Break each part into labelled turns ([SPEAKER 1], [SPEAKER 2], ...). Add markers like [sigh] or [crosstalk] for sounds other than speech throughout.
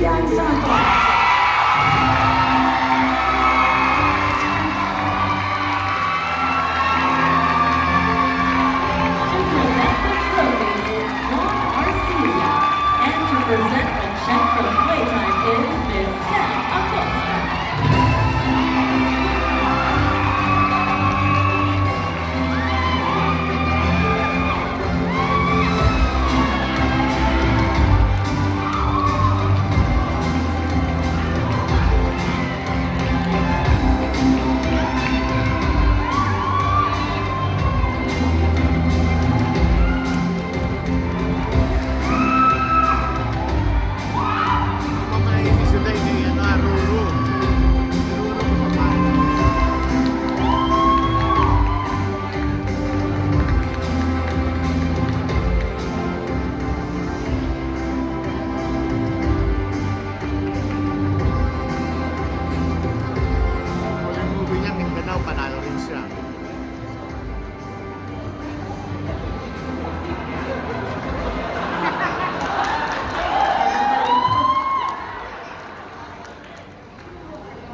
[SPEAKER 1] Gian Santos.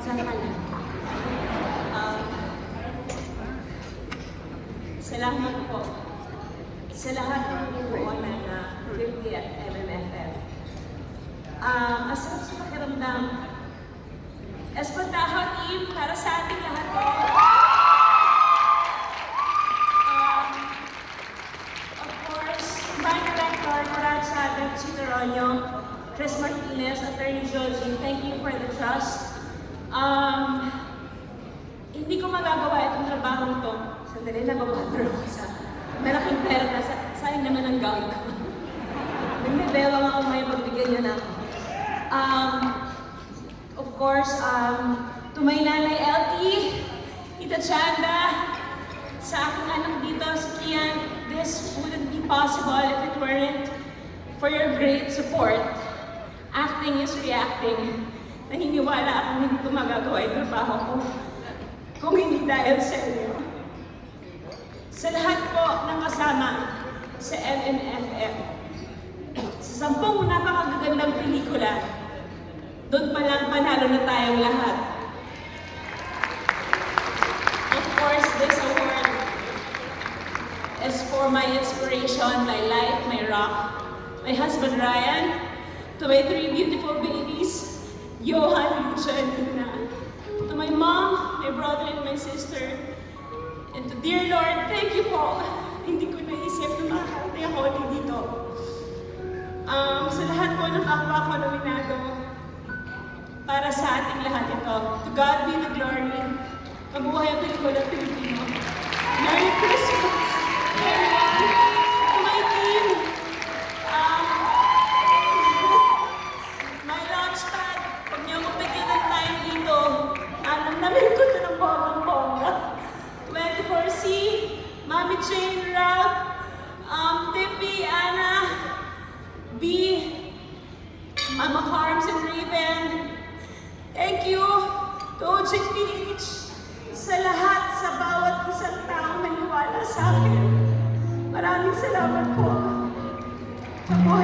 [SPEAKER 2] Saan ka? Um, salamat po sa lahat ng buo ng uh, 50th MMFF. Um, asap sa pakiramdam, Espantaho team, para sa ating lahat po. Um, of course, my director, Murad Sadat Chiteronio, Chris Martinez, Attorney Joji, thank you for the trust. Um, hindi ko magagawa itong trabaho to. Sandali, nababother ako sa malaking pera sa, sayang naman ang gawin ko. [laughs] Nagmebewang ako may pagbigyan niyo na ako. Um, of course, um, to my nanay LT, Tita Chanda, sa aking anak dito, si Kian, this wouldn't be possible if it weren't for your great support. Acting is reacting. Naniniwala akong hindi ko magagawa yung trabaho ko. Kung hindi dahil sa inyo. Sa lahat po ng kasama sa MNFF, sa sampung napakagagandang pelikula, doon pa lang panalo na tayong lahat. Of course, this award is for my inspiration, my life, my rock, my husband Ryan, to my three beautiful babies, Johan, Luna, to my mom, my brother, and my sister, and to dear Lord, thank you po. [laughs] Hindi ko naisip na makakarating ako dito. Um, sa lahat po ng kapwa ko nominado, para sa ating lahat ito. To God be the glory. Mabuhay ang pelikula Pilipino. Merry Christmas, everyone. To my team. Um, my launchpad. Huwag niyo akong bigyan ng time dito. Alam namin ko na ng bonggang-bongga. 24C, Mami Jane, Ralph, um, Tippy, Anna, B, Mama Carms and Raven. Thank you to OJPH sa lahat, sa bawat isang taong naniwala sa akin. Maraming salamat po. Mabuhay